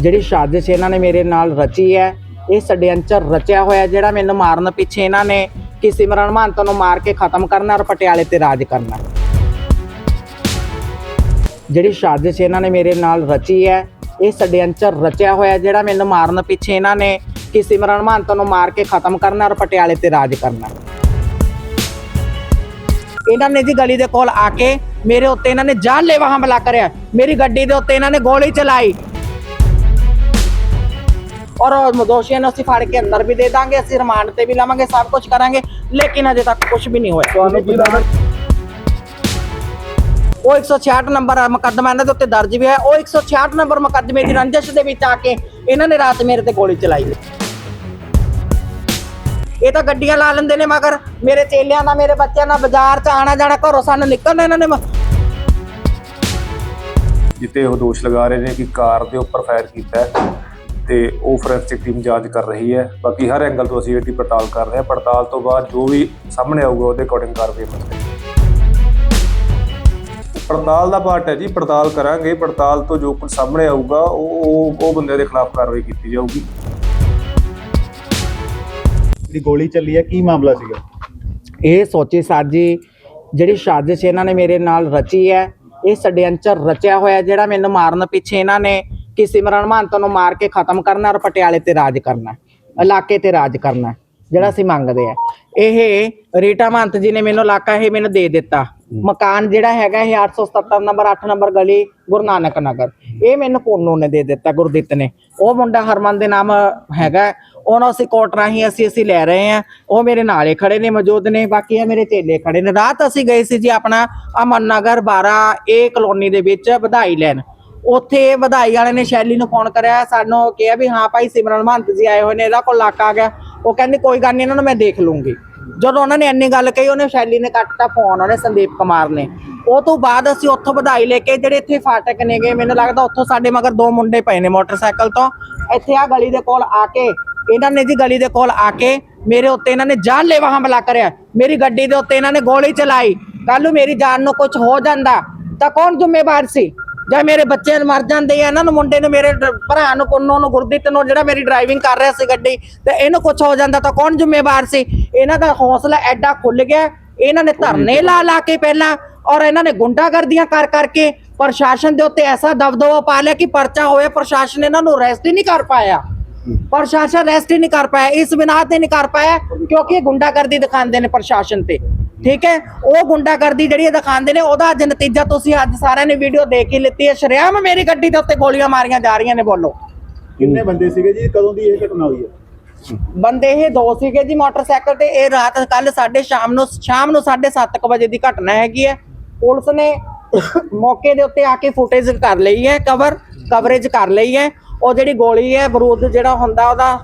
ਜਿਹੜੀ ਸਾਜ਼ਿਸ਼ ਇਹਨਾਂ ਨੇ ਮੇਰੇ ਨਾਲ ਰਚੀ ਹੈ, ਇਹ ષਡਯੰਤਰ ਰਚਿਆ ਹੋਇਆ ਜਿਹੜਾ ਮੈਨੂੰ ਮਾਰਨ ਪਿੱਛੇ ਇਹਨਾਂ ਨੇ ਕਿ ਸਿਮਰਨ ਮਹੰਤ ਨੂੰ ਮਾਰ ਕੇ ਖਤਮ ਕਰਨਾ ਔਰ ਪਟਿਆਲੇ ਤੇ ਰਾਜ ਕਰਨਾ। ਜਿਹੜੀ ਸਾਜ਼ਿਸ਼ ਇਹਨਾਂ ਨੇ ਮੇਰੇ ਨਾਲ ਰਚੀ ਹੈ, ਇਹ ષਡਯੰਤਰ ਰਚਿਆ ਹੋਇਆ ਜਿਹੜਾ ਮੈਨੂੰ ਮਾਰਨ ਪਿੱਛੇ ਇਹਨਾਂ ਨੇ ਕਿ ਸਿਮਰਨ ਮਹੰਤ ਨੂੰ ਮਾਰ ਕੇ ਖਤਮ ਕਰਨਾ ਔਰ ਪਟਿਆਲੇ ਤੇ ਰਾਜ ਕਰਨਾ। ਇਹਨਾਂ ਨੇ ਜੀ ਗਲੀ ਦੇ ਕੋਲ ਆ ਕੇ ਮੇਰੇ ਉੱਤੇ ਇਹਨਾਂ ਨੇ ਜਾਨਲੇਵਾ ਹਮਲਾ ਕਰਿਆ। ਮੇਰੀ ਗੱਡੀ ਦੇ ਉੱਤੇ ਇਹਨਾਂ ਨੇ ਗੋਲੀ ਚਲਾਈ। ਔਰ ਦੋਸ਼ੀਆਂ ਨੂੰ ਅਸੀਂ ਫੜ ਕੇ ਅੰਦਰ ਵੀ ਦੇ ਦਾਂਗੇ ਅਸੀਂ ਰਿਮਾਂਡ ਤੇ ਵੀ ਲਾਵਾਂਗੇ ਸਭ ਕੁਝ ਕਰਾਂਗੇ ਲੇਕਿਨ ਅਜੇ ਤੱਕ ਕੁਝ ਵੀ ਨਹੀਂ ਹੋਇਆ। ਤੁਹਾਨੂੰ ਕੀ ਲੱਗਦਾ? ਉਹ 166 ਨੰਬਰ ਮੁਕੱਦਮਾ ਇਹਨਾਂ ਦੇ ਉੱਤੇ ਦਰਜ ਵੀ ਹੈ। ਉਹ 166 ਨੰਬਰ ਮੁਕੱਦਮੇ ਦੀ ਰੰਜਿਸ਼ ਦੇ ਵਿੱਚ ਆ ਕੇ ਇਹਨਾਂ ਨੇ ਰਾਤ ਮੇਰੇ ਤੇ ਗੋਲੀ ਚਲਾਈ। ਇਹ ਤਾਂ ਗੱਡੀਆਂ ਲਾ ਲੈਂਦੇ ਨੇ ਮਗਰ ਮੇਰੇ ਚੇਲਿਆਂ ਦਾ ਮੇਰੇ ਬੱਚਿਆਂ ਦਾ ਬਾਜ਼ਾਰ 'ਚ ਆਣਾ ਜਾਣਾ ਘਰੋਂ ਸਾਨੂੰ ਨਿਕਲਣਾ ਇਹਨਾਂ ਨੇ। ਮ- ਜਿੱਤੇ ਉਹ ਦੋਸ਼ ਲਗਾ ਰਹੇ ਨੇ ਕਿ ਕਾਰ ਦੇ ਉੱਪਰ ਫਾਇਰ ਕੀਤਾ ਹੈ। ਤੇ ਉਹ ਫੋਰੈਂਸਿਕ ਟੀਮ ਜਾਂਚ ਕਰ ਰਹੀ ਹੈ। ਬਾਕੀ ਹਰ ਐਂਗਲ ਤੋਂ ਅਸੀਂ ਇਹਦੀ ਪੜਤਾਲ ਕਰ ਰਹੇ ਹਾਂ। ਪੜਤਾਲ ਤੋਂ ਬਾਅਦ ਜੋ ਵੀ ਸਾਹਮਣੇ ਆਊਗਾ ਉਹਦੇ ਅਕੋਰਡਿੰਗ ਕਾਰਵਾਈ ਅਮਲ ਪੜਤਾਲ ਦਾ ਪਾਰਟ ਹੈ ਜੀ ਪੜਤਾਲ ਕਰਾਂਗੇ। ਪੜਤਾਲ ਤੋਂ ਜੋ ਕੁਝ ਸਾਹਮਣੇ ਆਊਗਾ ਉਹ ਉਹ- ਉਹ ਬੰਦੇ ਦੇ ਖਿਲਾਫ ਕਾਰਵਾਈ ਕੀਤੀ ਜਾਊਗੀ। ਜਿਹੜੀ ਗੋਲੀ ਚੱਲੀ ਹੈ ਕੀ ਮਾਮਲਾ ਸੀਗਾ? ਇਹ ਸੋਚੀ ਸਾਜੀ ਜਿਹੜੀ ਸਾਜ਼ਿਸ਼ ਇਹਨਾਂ ਨੇ ਮੇਰੇ ਨਾਲ ਰਚੀ ਹੈ ਇਹ ષਡਯੰਤਰ ਰਚਿਆ ਹੋਇਆ ਜਿਹੜਾ ਮੈਨੂੰ ਮਾਰਨ ਪਿੱਛੇ ਇਹਨਾਂ ਨੇ ਕਿ ਸਿਮਰਨ ਮਹੰਤ ਨੂੰ ਮਾਰ ਕੇ ਖਤਮ ਕਰਨਾ ਔਰ ਪਟਿਆਲੇ ਤੇ ਰਾਜ ਕਰਨਾ ਇਲਾਕੇ ਤੇ ਰਾਜ ਕਰਨਾ ਜਿਹੜਾ ਅਸੀਂ ਮੰਗਦੇ ਆ। ਇਹ ਰੀਟਾ ਮਹੰਤ ਜੀ ਨੇ ਮੈਨੂੰ ਇਲਾਕਾ ਇਹ ਮੈਨੂੰ ਦੇ ਦਿੱਤਾ। ਮਕਾਨ ਜਿਹੜਾ ਹੈਗਾ ਇਹ 877 ਨੰਬਰ 8 ਨੰਬਰ ਗਲੀ ਗੁਰੂ ਨਾਨਕ ਨਗਰ। ਇਹ ਮੈਨੂੰ ਪੋਨੂ ਨੇ ਦੇ ਦਿੱਤਾ ਗੁਰਦਿੱਤ ਨੇ। ਉਹ ਮੁੰਡਾ ਹਰਮਨ ਦੇ ਨਾਮ ਹੈਗਾ। ਉਹਨਾਂ ਅਸੀਂ ਕੋਟ ਰਾਹੀਂ ਅਸੀਂ ਅਸੀਂ ਲੈ ਰਹੇ ਆ। ਉਹ ਮੇਰੇ ਨਾਲੇ ਖੜੇ ਨੇ ਮੌਜੂਦ ਨੇ। ਬਾਕੀ ਇਹ ਮੇਰੇ ਚੇਲੇ ਖੜੇ ਨੇ। ਰਾਤ ਅਸੀਂ ਗਏ ਸੀ ਜੀ ਆਪਣਾ ਅਮਨ ਨਗਰ 12 ਏ ਕਲੋਨੀ ਦੇ ਵਿੱਚ ਵਧਾਈ ਲੈਣ। ਉੱਥੇ ਵਧਾਈ ਵਾਲੇ ਨੇ ਸ਼ੈਲੀ ਨੂੰ ਫੋਨ ਕਰਿਆ, ਸਾਨੂੰ ਕਿਹਾ ਵੀ ਹਾਂ ਭਾਈ ਸਿਮਰਨ ਮਹੰਤ ਜੀ ਆਏ ਹੋਏ ਨੇ ਇਹਦਾ ਕੋਲ ਲੱਕ ਆ ਗਿਆ। ਉਹ ਕਹਿੰਦੀ ਕੋਈ ਗੱਲ ਨਹੀਂ, ਇਹਨਾਂ ਨੂੰ ਮੈਂ ਦੇਖ ਲੂੰਗੀ। ਜਦੋਂ ਉਹਨਾਂ ਨੇ ਇੰਨੀ ਗੱਲ ਕਹੀ, ਉਹਨੇ ਸ਼ੈਲੀ ਨੇ ਕੱਟਤਾ ਫੋਨ, ਉਹਨੇ ਸੰਦੀਪ ਕੁਮਾਰ ਨੇ। ਉਹ ਤੋਂ ਬਾਅਦ ਅਸੀਂ ਉੱਥੋਂ ਵਧਾਈ ਲੈ ਕੇ ਜਿਹੜੇ ਇੱਥੇ ਫਾਟਕ ਨੇ ਗਏ ਮੈਨੂੰ ਲੱਗਦਾ ਉੱਥੋਂ ਸਾਡੇ ਮਗਰ ਦੋ ਮੁੰਡੇ ਪਏ ਨੇ ਮੋਟਰਸਾਈਕਲ ਤੋਂ। ਇੱਥੇ ਆ ਗਲੀ ਦੇ ਕੋਲ ਆ ਕੇ, ਇਹਨਾਂ ਨੇ ਜੀ ਗਲੀ ਦੇ ਕੋਲ ਆ ਕੇ ਮੇਰੇ ਉੱਤੇ ਇਹਨਾਂ ਨੇ ਜਾਨਲੇਵਾ ਹਮਲਾ ਕਰਿਆ। ਮੇਰੀ ਗੱਡੀ ਦੇ ਉੱਤੇ ਇਹਨਾਂ ਨੇ ਗੋਲੀ ਚਲਾਈ। ਕੱਲ ਨੂੰ ਮੇਰੀ ਜਾਨ ਨੂੰ ਕੁਝ ਹੋ ਜਾਂਦਾ ਤਾਂ ਕੌਣ ਜ਼ਿੰਮੇਵਾਰ ਸੀ? ਜਾਂ ਮੇਰੇ ਬੱਚੇ ਮਰ ਜਾਂਦੇ ਆ, ਇਹਨਾਂ ਨੂੰ ਮੁੰਡੇ ਨੂੰ, ਮੇਰੇ ਭਰਾ ਨੂੰ, ਪੁੰਨੋ ਨੂੰ ਗੁਰਦੀਤ ਨੂੰ, ਜਿਹੜਾ ਮੇਰੀ ਡਰਾਈਵਿੰਗ ਕਰ ਰਿਹਾ ਸੀ ਗੱਡੀ, ਤੇ ਇਹਨੂੰ ਕੁਝ ਹੋ ਜਾਂਦਾ ਤਾਂ ਕੌਣ ਜ਼ਿੰਮੇਵਾਰ ਸੀ? ਇਹਨਾਂ ਦਾ ਹੌਸਲਾ ਐਡਾ ਖੁੱਲ ਗਿਆ, ਇਹਨਾਂ ਨੇ ਧਰਨੇ ਲਾ ਲਾ ਕੇ ਪਹਿਲਾਂ ਔਰ ਇਹਨਾਂ ਨੇ ਗੁੰਡਾਗਰਦੀਆਂ ਕਰ ਕਰਕੇ ਪ੍ਰਸ਼ਾਸਨ ਦੇ ਉੱਤੇ ਐਸਾ ਦਬਦਬਾ ਪਾ ਲਿਆ ਕਿ ਪਰਚਾ ਹੋਇਆ, ਪ੍ਰਸ਼ਾਸਨ ਇਹਨਾਂ ਨੂੰ ਰੈਸਟ ਹੀ ਨਹੀਂ ਕਰ ਪਾਇਆ। ਪ੍ਰਸ਼ਾਸਨ ਰੈਸਟ ਹੀ ਨਹੀਂ ਕਰ ਪਾਇਆ, ਇਸ ਬਿਨਾਂ ਤੇ ਨਹੀਂ ਕਰ ਪਾਇਆ, ਕਿਉਂਕਿ ਗੁੰਡਾਗਰਦੀ ਦਿਖਾਉਂਦੇ ਨੇ ਪ੍ਰਸ਼ਾਸਨ ਤੇ। ਠੀਕ ਹੈ? ਉਹ ਗੁੰਡਾਗਰਦੀ ਜਿਹੜੀ ਇਹ ਦਿਖਾਉਂਦੇ ਨੇ ਉਹਦਾ ਅੱਜ ਨਤੀਜਾ ਤੁਸੀਂ ਅੱਜ ਸਾਰਿਆਂ ਨੇ ਵੀਡੀਓ ਦੇਖ ਹੀ ਲਿੱਤੀ ਹੈ। ਸ਼ਰਿਆਮ ਮੇਰੀ ਗੱਡੀ ਦੇ ਉੱਤੇ ਗੋਲੀਆਂ ਮਾਰੀਆਂ ਜਾ ਰਹੀਆਂ ਨੇ ਬੋਲੋ। ਕਿੰਨੇ ਬੰਦੇ ਸੀਗੇ ਜੀ? ਕਦੋਂ ਦੀ ਇਹ ਘਟਨਾ ਹੋਈ ਹੈ? ਬੰਦੇ ਇਹ ਦੋ ਸੀਗੇ ਜੀ ਮੋਟਰਸਾਈਕਲ ਤੇ। ਇਹ ਰਾਤ ਕੱਲ ਸਾਡੇ ਸ਼ਾਮ ਨੂੰ ਸ਼ਾਮ ਨੂੰ 7:30 ਵਜੇ ਦੀ ਘਟਨਾ ਹੈਗੀ ਹੈ। ਪੁਲਿਸ ਨੇ ਮੌਕੇ ਦੇ ਉੱਤੇ ਆ ਕੇ ਫੁਟੇਜ ਕਰ ਲਈ ਹੈ ਕਵਰ ਕਵਰੇਜ ਕਰ ਲਈ ਹੈ। ਉਹ ਜਿਹੜੀ ਗੋਲੀ ਹੈ ਬਰੂਦ ਜਿਹੜਾ ਹੁੰਦਾ ਉਹਦਾ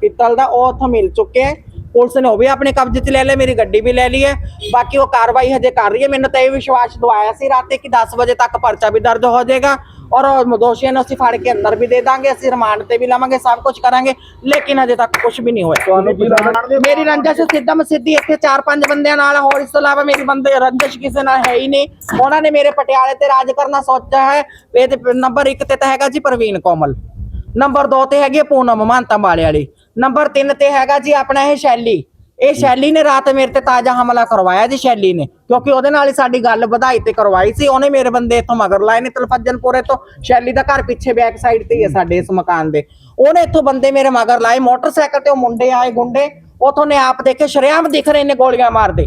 ਪਿੱਤਲ ਦਾ ਉਹ ਉੱਥੋਂ ਮਿਲ ਚੁੱਕਿਆ ਹੈ। ਪੁਲਿਸ ਨੇ ਉਹ ਵੀ ਆਪਣੇ ਕਬਜ਼ੇ 'ਚ ਲੈ ਲਿਆ ਮੇਰੀ ਗੱਡੀ ਵੀ ਲੈ ਲਈ ਹੈ। ਬਾਕੀ ਉਹ ਕਾਰਵਾਈ ਹਜੇ ਕਰ ਰਹੀ ਹੈ। ਮੈਨੂੰ ਤਾਂ ਇਹ ਵਿਸ਼ਵਾਸ ਦਵਾਇਆ ਸੀ ਰਾਤੇ ਕਿ 10 ਵਜੇ ਤੱਕ ਪਰਚਾ ਵੀ ਦਰਜ ਹੋ ਜਾਏਗਾ ਔਰ ਦੋਸ਼ੀਆਂ ਨੂੰ ਅਸੀਂ ਫੜ ਕੇ ਅੰਦਰ ਵੀ ਦੇ ਦਾਂਗੇ ਅਸੀਂ ਰਿਮਾਂਡ ਤੇ ਵੀ ਲਾਵਾਂਗੇ ਸਭ ਕੁਝ ਕਰਾਂਗੇ ਲੇਕਿਨ ਅਜੇ ਤੱਕ ਕੁਝ ਵੀ ਨਹੀਂ ਹੋਇਆ। ਮੇਰੀ ਰੰਜਿਸ਼ ਸਿੱਧਾ ਮੈਂ ਸਿੱਧੀ ਇੱਥੇ ਚਾਰ ਪੰਜ ਬੰਦਿਆਂ ਨਾਲ ਹੋਰ ਇਸ ਤੋਂ ਇਲਾਵਾ ਮੇਰੀ ਬੰਦੇ ਰੰਜਿਸ਼ ਕਿਸੇ ਨਾਲ ਹੈ ਹੀ ਨਹੀਂ। ਉਹਨਾਂ ਨੇ ਮੇਰੇ ਪਟਿਆਲੇ ਤੇ ਰਾਜ ਕਰਨਾ ਸੋਚਿਆ ਹੈ। ਇਹ ਤੇ ਨੰਬਰ 1 ਤੇ ਤਾਂ ਹੈਗਾ ਜੀ ਪ੍ਰਵੀਨ ਕੋਮਲ। ਨੰਬਰ 2 ਤੇ ਹੈਗੀ ਪੂਨਮ ਮਹੰਤਾ ਵਾਲੇ ਵਾਲੀ। ਨੰਬਰ 3 ਤੇ ਹੈਗਾ ਜੀ ਆਪਣਾ ਇਹ ਸ਼ੈਲੀ। ਇਹ ਸ਼ੈਲੀ ਨੇ ਰਾਤ ਮੇਰੇ ਤੇ ਤਾਜ਼ਾ ਹਮਲਾ ਕਰਵਾਇਆ ਜੀ ਸ਼ੈਲੀ ਨੇ, ਕਿਉਂਕਿ ਉਹਦੇ ਨਾਲ ਹੀ ਸਾਡੀ ਗੱਲ ਵਧਾਈ ਤੇ ਕਰਵਾਈ ਸੀ। ਉਹਨੇ ਮੇਰੇ ਬੰਦੇ ਇੱਥੋਂ ਮਗਰ ਲਾਏ ਨੇ ਤਲਫੱਜਨਪੁਰੇ ਤੋਂ ਸ਼ੈਲੀ ਦਾ ਘਰ ਪਿੱਛੇ ਬੈਕ ਸਾਈਡ ਤੇ ਹੀ ਹੈ ਸਾਡੇ ਇਸ ਮਕਾਨ ਦੇ। ਉਹਨੇ ਇੱਥੋਂ ਬੰਦੇ ਮੇਰੇ ਮਗਰ ਲਾਏ, ਮੋਟਰਸਾਈਕਲ ਤੇ ਉਹ ਮੁੰਡੇ ਆਏ ਗੁੰਡੇ। ਉਥੋਂ ਨੇ ਆਪ ਦੇਖੇ, ਸ਼ਰੇਆਮ ਦਿਖ ਰਹੇ ਨੇ ਗੋਲੀਆਂ ਮਾਰਦੇ।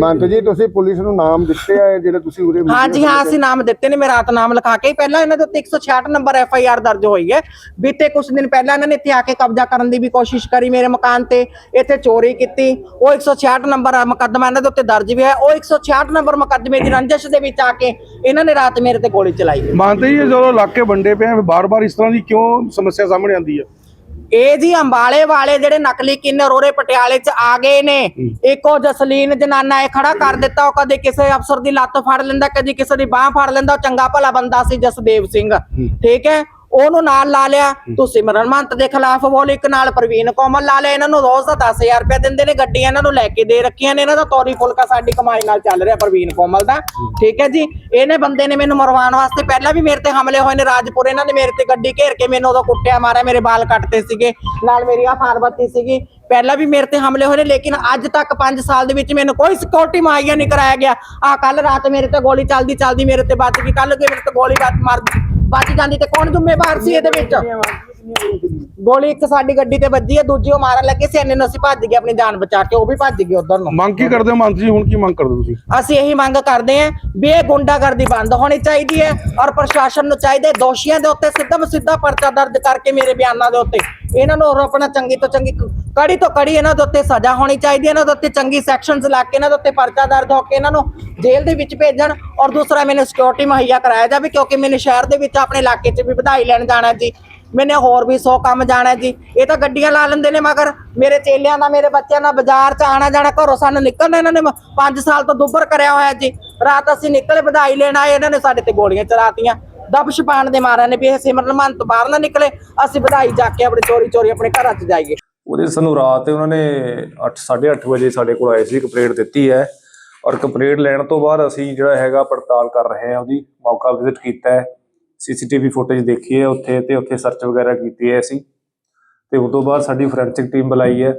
ਮੰਤ ਜੀ ਤੁਸੀਂ ਪੁਲਿਸ ਨੂੰ ਨਾਮ ਦਿੱਤੇ ਆ ਜਿਹੜੇ ਤੁਸੀਂ ਉਰੇ ਹਾਂਜੀ ਹਾਂ ਅਸੀਂ ਨਾਮ ਦਿੱਤੇ ਨੇ ਮੈਂ ਰਾਤ ਨਾਮ ਲਿਖਾ ਕੇ ਹੀ ਪਹਿਲਾਂ ਇਹਨਾਂ ਦੇ ਉੱਤੇ 166 ਨੰਬਰ ਐਫ ਆਈ ਆਰ ਦਰਜ ਹੋਈ ਹੈ। ਬੀਤੇ ਕੁਝ ਦਿਨ ਪਹਿਲਾਂ ਇਹਨਾਂ ਨੇ ਇੱਥੇ ਆ ਕੇ ਕਬਜ਼ਾ ਕਰਨ ਦੀ ਵੀ ਕੋਸ਼ਿਸ਼ ਕਰੀ ਮੇਰੇ ਮਕਾਨ ਤੇ ਇੱਥੇ ਚੋਰੀ ਕੀਤੀ। ਉਹ 166 ਨੰਬਰ ਮੁਕੱਦਮਾ ਇਹਨਾਂ ਦੇ ਉੱਤੇ ਦਰਜ ਵੀ ਹੈ ਉਹ 166 ਨੰਬਰ ਮੁਕੱਦਮੇ ਦੀ ਰੰਜਿਸ਼ ਦੇ ਵਿੱਚ ਆ ਕੇ ਇਹਨਾਂ ਨੇ ਰਾਤ ਮੇਰੇ ਤੇ ਗੋਲੀ ਚਲਾਈ। ਮੰਨਦੇ ਜੀ ਇਹ ਜਦੋਂ ਇਲਾਕੇ ਵੰਡੇ ਪਏ ਆ ਬਾਰ-ਬਾਰ ਇਸ ਤਰ੍ਹਾਂ ਦੀ ਕਿਉਂ ਸਮੱਸਿਆ ਸਾਹਮਣੇ ਆਉਂਦੀ ਹੈ? ਇਹ ਜੀ ਅੰਬਾਲੇ ਵਾਲੇ ਜਿਹੜੇ ਨਕਲੀ ਕਿੰਨਰ ਉਹਰੇ ਪਟਿਆਲੇ ਚ ਆ ਗਏ ਨੇ। ਇੱਕੋ ਜਸਲੀਨ ਜਨਾਨਾ ਇਹ ਖੜਾ ਕਰ ਦਿੱਤਾ ਉਹ ਕਦੇ ਕਿਸੇ ਅਫਸਰ ਦੀ ਲੱਤ ਫੜ ਲੈਂਦਾ ਕਦੀ ਕਿਸੇ ਦੀ ਬਾਹ ਫੜ ਲੈਂਦਾ ਉਹ ਚੰਗਾ ਭਲਾ ਬੰਦਾ ਸੀ ਜਸਦੇਵ ਸਿੰਘ। ਠੀਕ ਹੈ? ਉਹਨੂੰ ਨਾਲ ਲਾ ਲਿਆ। ਤੂੰ ਸਿਮਰਨ ਮੰਤ ਦੇ ਖਿਲਾਫ ਬੋਲ ਇੱਕ ਨਾਲ ਪ੍ਰਵੀਨ ਕੋਮਲ ਲਾ ਲਿਆ। ਇਹਨਾਂ ਨੂੰ ਰੋਜ਼ ਦਾ 10000 ਰੁਪਏ ਦਿੰਦੇ ਨੇ ਗੱਡੀਆਂ ਇਹਨਾਂ ਨੂੰ ਲੈ ਕੇ ਦੇ ਰੱਖੀਆਂ ਨੇ। ਇਹਨਾਂ ਦਾ ਤੋਰੀ ਫੁਲਕਾ ਸਾਡੀ ਕਮਾਈ ਨਾਲ ਚੱਲ ਰਿਹਾ ਪ੍ਰਵੀਨ ਕੋਮਲ ਦਾ। ਠੀਕ ਹੈ ਜੀ? ਇਹਨੇ ਬੰਦੇ ਨੇ ਮੈਨੂੰ ਮਰਵਾਉਣ ਵਾਸਤੇ ਪਹਿਲਾਂ ਵੀ ਮੇਰੇ ਤੇ ਹਮਲੇ ਹੋਏ ਨੇ ਰਾਜਪੁਰ ਇਹਨਾਂ ਨੇ ਮੇਰੇ ਤੇ ਗੱਡੀ ਘੇਰ ਕੇ ਮੈਨੂੰ ਉਦੋਂ ਕੁੱਟਿਆ ਮਾਰਿਆ ਮੇਰੇ ਵਾਲ ਕੱਟਦੇ ਸੀਗੇ। ਨਾਲ ਮੇਰੀ ਆ ਪਾਰਵਤੀ ਸੀਗੀ। ਪਹਿਲਾਂ ਵੀ ਮੇਰੇ ਤੇ ਹਮਲੇ ਹੋਏ ਨੇ ਲੇਕਿਨ ਅੱਜ ਤੱਕ 5 ਸਾਲ ਦੇ ਵਿੱਚ ਮੈਨੂੰ ਕੋਈ ਸਿਕਿਉਰਿਟੀ ਮੁਹੱਈਆ ਨਹੀਂ ਕਰਾਇਆ ਗਿਆ। ਆ ਕੱਲ ਰਾਤ ਮੇਰੇ ਤੇ ਗੋਲੀ ਚੱਲਦੀ ਚੱਲਦੀ ਮੇਰੇ ਤੇ ਵੱਜ ਗਈ। ਕੱਲ ਮੇਰੇ ਤੇ ਗੋਲੀ ਵੱਜ ਮਾਰ ਵੱਜ ਜਾਂਦੀ ਤੇ ਕੌਣ ਜ਼ਿੰਮੇਵਾਰ ਸੀ ਇਹਦੇ ਵਿੱਚ? ਗੋਲੀ ਇੱਕ ਸਾਡੀ ਗੱਡੀ ਤੇ ਵੱਜੀ ਹੈ ਦੂਜੀ ਉਹ ਮਾਰਨ ਲੱਗੇ ਸੀ ਇੰਨੇ ਨੂੰ ਅਸੀਂ ਭੱਜ ਗਏ ਆਪਣੀ ਜਾਨ ਬਚਾ ਕੇ ਉਹ ਵੀ ਭੱਜ ਗਏ ਉਧਰ ਨੂੰ। ਮੰਗ ਕੀ ਕਰਦੇ ਹੋ ਮੰਤਰੀ ਜੀ? ਹੁਣ ਕੀ ਮੰਗ ਕਰਦੇ ਹੋ ਤੁਸੀਂ? ਅਸੀਂ ਇਹੀ ਮੰਗ ਕਰਦੇ ਹਾਂ ਵੀ ਇਹ ਗੁੰਡਾਗਰਦੀ ਬੰਦ ਹੋਣੀ ਚਾਹੀਦੀ ਹੈ ਔਰ ਪ੍ਰਸ਼ਾਸਨ ਨੂੰ ਚਾਹੀਦਾ ਹੈ ਦੋਸ਼ੀਆਂ ਦੇ ਉੱਤੇ ਸਿੱਧਾ ਸਿੱਧਾ ਪਰਚਾ ਦਰਜ ਕਰਕੇ ਮੇਰੇ ਬਿਆਨਾਂ ਦੇ ਉੱਤੇ। ਇਹਨਾਂ ਨੂੰ ਆਪਣਾ ਚੰਗੀ ਤੋਂ ਚੰਗੀ ਕੜੀ ਤੋਂ ਕੜੀ ਇਹਨਾਂ ਦੇ ਉੱਤੇ ਸਜ਼ਾ ਹੋਣੀ ਚਾਹੀਦੀ ਹੈ, ਇਹਨਾਂ ਦੇ ਉੱਤੇ ਚੰਗੀ ਸੈਕਸ਼ਨਸ ਲਾ ਕੇ, ਇਹਨਾਂ ਦੇ ਉੱਤੇ ਪਰਚਾ ਦਰਜ ਹੋ ਕੇ ਇਹਨਾਂ ਨੂੰ ਜੇਲ੍ਹ ਦੇ ਵਿੱਚ ਭੇਜਣ ਔਰ ਦੂਸਰਾ ਮੈਨੂੰ ਸਿਕਿਉਰਿਟੀ ਮੁਹੱਈਆ ਕਰਾਇਆ ਜਾਵੇ ਕਿਉਂਕਿ ਮੈਨੂੰ ਸ਼ਹਿਰ ਦੇ ਵਿੱਚ ਆਪਣੇ ਇਲਾਕੇ 'ਚ ਵੀ ਵਧਾਈ ਲੈਣ ਜਾਣਾ ਜੀ। ਮੈਨੇ ਹੋਰ ਵੀ 100 ਕੰਮ ਜਾਣਾ ਜੀ। ਇਹ ਤਾਂ ਗੱਡੀਆਂ ਲਾ ਲੈਂਦੇ ਨੇ ਮਗਰ ਮੇਰੇ ਚੇਲਿਆਂ ਦਾ, ਮੇਰੇ ਬੱਚਿਆਂ ਦਾ ਬਾਜ਼ਾਰ 'ਚ ਆਣਾ ਜਾਣਾ ਘਰੋਂ ਸਾਨੂੰ ਨਿਕਲਣਾ ਇਹਨਾਂ ਨੇ 5 ਸਾਲ ਤੋਂ ਦੁੱਬਰ ਕਰਿਆ ਹੋਇਆ ਜੀ। ਰਾਤ ਅਸੀਂ ਨਿਕਲੇ ਵਧਾਈ ਲੈਣ ਆਏ, ਇਹਨਾਂ ਨੇ ਸਾਡੇ ਤੇ ਗੋਲੀਆਂ ਚਲਾਤੀਆਂ। ਦਬਸ਼ ਪਾਣ ਦੇ ਮਾਰਿਆਂ ਨੇ ਵੀ ਇਹ ਸਿਮਰਨ ਮਹੰਤ ਤੋਂ ਬਾਹਰ ਨਾ ਨਿਕਲੇ, ਅਸੀਂ ਵਧਾਈ ਜਾ ਕੇ ਆਪਣੇ ਚੋਰੀ ਚੋਰੀ ਆਪਣੇ ਘਰਾਂ 'ਚ ਜਾਈਏ। ਉਹਦੇ ਸਾਨੂੰ ਰਾਤ ਉਹਨਾਂ ਨੇ 8 8:30 ਵਜੇ ਸਾਡੇ ਕੋਲ ਆਏ ਸੀ ਕੰਪਲੇਂਟ ਦਿੱਤੀ ਹੈ। ਔਰ ਕੰਪਲੇਂਟ ਲੈਣ ਤੋਂ ਬਾਅਦ ਅਸੀਂ ਜਿਹੜਾ ਹੈਗਾ ਪੜਤਾਲ ਕਰ ਰਹੇ ਹਾਂ ਉਹਦੀ ਮੌਕਾ ਵਿਜ਼ਿਟ ਕੀਤਾ ਹੈ। ਸੀਸੀਟੀਵੀ ਫੁਟੇਜ ਦੇਖੀ ਹੈ ਉੱਥੇ ਤੇ ਉੱਥੇ ਸਰਚ ਵਗੈਰਾ ਕੀਤੀ ਹੈ ਅਸੀਂ। ਤੇ ਉਸ ਤੋਂ ਬਾਅਦ ਸਾਡੀ ਫੋਰੈਂਸਿਕ ਟੀਮ ਬੁਲਾਈ ਹੈ।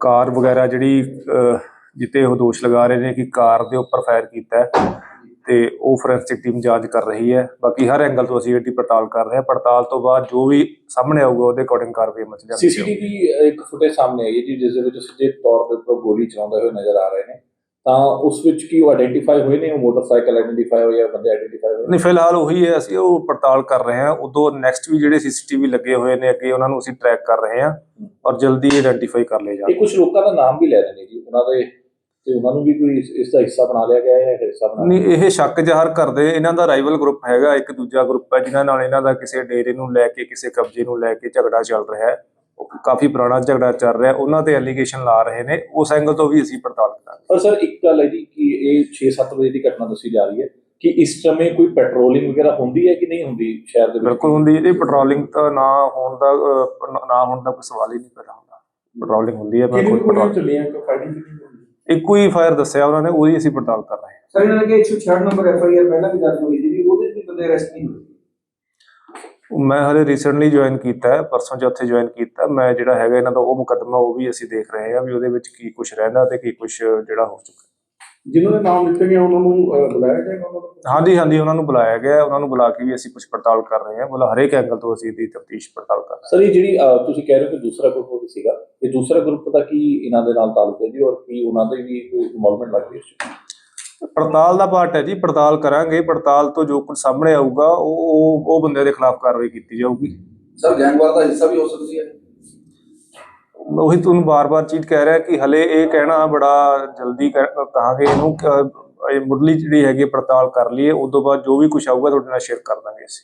ਕਾਰ ਵਗੈਰਾ ਜਿਹੜੀ ਅਹ, ਜਿੱਤੇ ਉਹ ਦੋਸ਼ ਲਗਾ ਰਹੇ ਨੇ ਕਿ ਕਾਰ ਦੇ ਉੱਪਰ ਫਾਇਰ ਕੀਤਾ ਹੈ। ਤੇ ਉਹ ਫੋਰੈਂਸਿਕ ਟੀਮ ਜਾਂਚ ਕਰ ਰਹੀ ਹੈ। ਬਾਕੀ ਹਰ ਐਂਗਲ ਤੋਂ ਅਸੀਂ ਇਹਦੀ ਪੜਤਾਲ ਕਰ ਰਹੇ ਹਾਂ। ਪੜਤਾਲ ਤੋਂ ਬਾਅਦ ਜੋ ਵੀ ਸਾਹਮਣੇ ਆਊਗਾ ਉਹਦੇ ਅਕੋਰਡਿੰਗ ਕਾਰਵਾਈ ਮਚ ਜਾਂਦੀ ਹੈ ਸੀਸੀਟੀਵੀ ਇੱਕ ਫੁਟੇਜ ਸਾਹਮਣੇ ਆਈ ਹੈ ਜੀ ਜਿਸ ਦੇ ਵਿੱਚ ਸਿੱਧੇ ਤੌਰ ਤੇ ਉੱਪਰ ਗੋਲੀ ਚਲਾਉਂਦੇ ਹੋਏ ਨਜ਼ਰ ਆ ਰਹੇ ਨੇ। ਤਾਂ ਉਸ ਵਿੱਚ ਕੀ ਉਹ ਆਇਡੈਂਟੀਫਾਈ ਹੋਏ ਨੇ? ਉਹ ਮੋਟਰਸਾਈਕਲ ਆਇਡੈਂਟੀਫਾਈ ਜਾਂ ਬੰਦੇ ਆਇਡੈਂਟੀਫਾਈ ਹੋਏ ਨਹੀਂ ਫਿਲਹਾਲ ਉਹੀ ਹੈ। ਅਸੀਂ ਉਹ ਪੜਤਾਲ ਕਰ ਰਹੇ ਹਾਂ। ਉਦੋਂ ਨੈਕਸਟ ਵੀ ਜਿਹੜੇ ਸੀਸੀਟੀਵੀ ਲੱਗੇ ਹੋਏ ਨੇ ਅੱਗੇ ਉਹਨਾਂ ਨੂੰ ਅਸੀਂ ਟਰੈਕ ਕਰ ਰਹੇ ਹਾਂ ਔਰ ਜਲਦੀ ਆਇਡੈਂਟੀਫਾਈ ਕਰ ਲਏ ਇਹ ਜਾਣਗੇ ਕੁਝ ਲੋਕਾਂ ਦਾ ਨਾਮ ਵੀ ਲੈ ਰਹੇ ਨੇ ਜੀ। ਉਹਨਾਂ ਦੇ ਤੇ ਉਹਨਾਂ ਨੂੰ ਵੀ ਕੋਈ ਇਸ- ਇਸ ਦਾ ਹਿੱਸਾ ਬਣਾ ਲਿਆ ਗਿਆ ਹੈ ਜਾਂ ਹਿੱਸਾ ਬਣਾ ਨਹੀਂ ਇਹ ਸ਼ੱਕ ਜ਼ਾਹਰ ਕਰਦੇ ਇਹਨਾਂ ਦਾ ਰਾਈਵਲ ਗਰੁੱਪ ਹੈਗਾ ਇੱਕ ਦੂਜਾ ਗਰੁੱਪ ਹੈ ਜਿਨ੍ਹਾਂ ਨਾਲ ਇਹਨਾਂ ਦਾ ਕਿਸੇ ਡੇਰੇ ਨੂੰ ਲੈ ਕੇ ਕਿਸੇ ਕਬਜ਼ੇ ਨੂੰ ਲੈ ਕੇ ਝਗੜਾ ਚੱਲ ਰਿਹਾ ਹੈ। ਉਹ ਕਾਫੀ ਪੁਰਾਣਾ ਝਗੜਾ ਚੱਲ ਰਿਹਾ ਉਹਨਾਂ ਤੇ ਐਲੀਗੇਸ਼ਨ ਲਾ ਰਹੇ ਨੇ ਉਸ ਐਂਗਲ ਤੋਂ ਵੀ ਅਸੀਂ ਪੜਤਾਲ ਕਰਾਂਗੇ। ਪਰ ਸਰ ਇੱਕ ਗੱਲ ਹੈ ਜੀ ਕਿ ਇਹ 6-7 ਵਜੇ ਦੀ ਘਟਨਾ ਦੱਸੀ ਜਾ ਰਹੀ ਹੈ ਕਿ ਇਸ ਸਮੇਂ ਕੋਈ ਪੈਟਰੋਲਿੰਗ ਵਗੈਰਾ ਹੁੰਦੀ ਹੈ ਕਿ ਨਹੀਂ ਹੁੰਦੀ ਸ਼ਹਿਰ ਦੇ ਵਿੱਚ? ਬਿਲਕੁਲ ਹੁੰਦੀ ਇਹਦੀ ਪੈਟਰੋਲਿੰਗ ਤਾਂ ਨਾ ਹੋਣ ਦਾ ਅਹ, ਨਾ ਹੋਣ ਦਾ ਕੋਈ ਸਵਾਲ ਹੀ ਨਹੀਂ ਪੈਦਾ ਹੁੰਦਾ। ਪੈਟਰੋਲਿੰਗ ਹੁੰਦੀ ਹੈ ਬਿਲਕੁਲ ਪੈਟਰੋਲ ਚੱਲੀਆਂ? ਕਿ ਫਾਈਟਿੰਗ ਇੱਕੋ ਹੀ ਫਾਇਰ ਦੱਸਿਆ ਉਹਨਾਂ ਨੇ ਉਹਦੀ ਅਸੀਂ ਪੜਤਾਲ ਕਰ ਰਹੇ ਹਾਂ। ਸਰ ਇਹਨਾਂ ਦੇ 166 ਨੰਬਰ ਐਫ ਆਈ ਆਰ ਪਹਿਲਾਂ ਵੀ ਦਰਜ ਹੋਈ ਸੀ ਵੀ ਉਹਦੇ 'ਚ ਵੀ ਬੰਦੇ ਅਰੈਸਟ ਨਹੀਂ ਹੋਏ। ਮੈਂ ਹਲੇ ਰੀਸੈਂਟਲੀ ਜੁਆਇਨ ਕੀਤਾ ਹੈ ਪਰਸੋਂ ਚੌਥੇ ਜੁਆਇਨ ਕੀਤਾ ਮੈਂ ਜਿਹੜਾ ਹੈਗਾ ਇਹਨਾਂ ਦਾ ਉਹ ਮੁਕੱਦਮਾ ਉਹ ਵੀ ਅਸੀਂ ਦੇਖ ਰਹੇ ਹਾਂ ਵੀ ਉਹਦੇ ਵਿੱਚ ਕੀ ਕੁਝ ਰਹਿੰਦਾ ਤੇ ਕੀ ਕੁਝ ਜਿਹੜਾ ਹੋ ਚੁੱਕਾ। ਜਿਨ੍ਹਾਂ ਦੇ ਨਾਮ ਦਿੱਤੇ ਗਏ ਉਹਨਾਂ ਨੂੰ ਅਹ, ਬੁਲਾਇਆ ਜਾਏਗਾ ਉਹਨਾਂ ਨੂੰ? ਹਾਂਜੀ ਹਾਂਜੀ ਉਹਨਾਂ ਨੂੰ ਬੁਲਾਇਆ ਗਿਆ ਹੈ, ਉਹਨਾਂ ਨੂੰ ਬੁਲਾ ਕੇ ਵੀ ਅਸੀਂ ਕੁਝ ਪੜਤਾਲ ਕਰ ਰਹੇ ਹਾਂ ਮਤਲਬ ਹਰੇਕ ਐਂਗਲ ਤੋਂ ਅਸੀਂ ਇਹਦੀ ਤਫਤੀਸ਼ ਪੜਤਾਲ ਕਰ ਰਹੇ ਸਰ ਇਹ ਜਿਹੜੀ ਅਹ, ਤੁਸੀਂ ਕਹਿ ਰਹੇ ਹੋ ਕਿ ਦੂਸਰਾ ਗਰੁੱਪ ਵੀ ਸੀਗਾ ਇਹ ਦੂਸਰਾ ਗਰੁੱਪ ਦਾ ਕੀ ਇਹਨਾਂ ਦੇ ਨਾਲ ਤਾਲੁਕ ਹੈ ਜੀ ਔਰ ਕੀ ਉਹਨਾਂ ਦੇ ਵੀ ਕੋਈ ਇਨਵੋਲਵਮੈਂਟ ਹੈ ਇਸ 'ਚ? ਹਾਂ ਪੜਤਾਲ ਦਾ ਪਾਰਟ ਹੈ ਜੀ ਪੜਤਾਲ ਕਰਾਂਗੇ ਪੜਤਾਲ ਤੋਂ ਜੋ ਕੁਝ ਸਾਹਮਣੇ ਆਊਗਾ ਉਹ ਉਹ- ਉਹ ਬੰਦੇ ਦੇ ਖਿਲਾਫ ਕਾਰਵਾਈ ਕੀਤੀ ਜਾਊਗੀ। ਸਰ ਗੈਂਗਵਾਰ ਦਾ ਹਿੱਸਾ ਵੀ ਹੋ ਸਕਦੀ ਹੈ। ਉਹੀ ਤੁਹਾਨੂੰ ਬਾਰ-ਬਾਰ ਚੀਜ਼ ਕਹਿ ਰਿਹਾ ਕਿ ਹਲੇ ਇਹ ਕਹਿਣਾ ਬੜਾ ਜਲਦੀ ਕਹਿ- ਕਹਾਂਗੇ ਇਹਨੂੰ ਇਹ ਮੁੱਢਲੀ ਜਿਹੜੀ ਹੈਗੀ ਪੜਤਾਲ ਕਰ ਲਈਏ ਉਸ ਤੋਂ ਬਾਅਦ ਜੋ ਵੀ ਕੁਝ ਆਊਗਾ ਤੁਹਾਡੇ ਨਾਲ ਸ਼ੇਅਰ ਕਰ ਦਾਂਗੇ ਅਸੀਂ।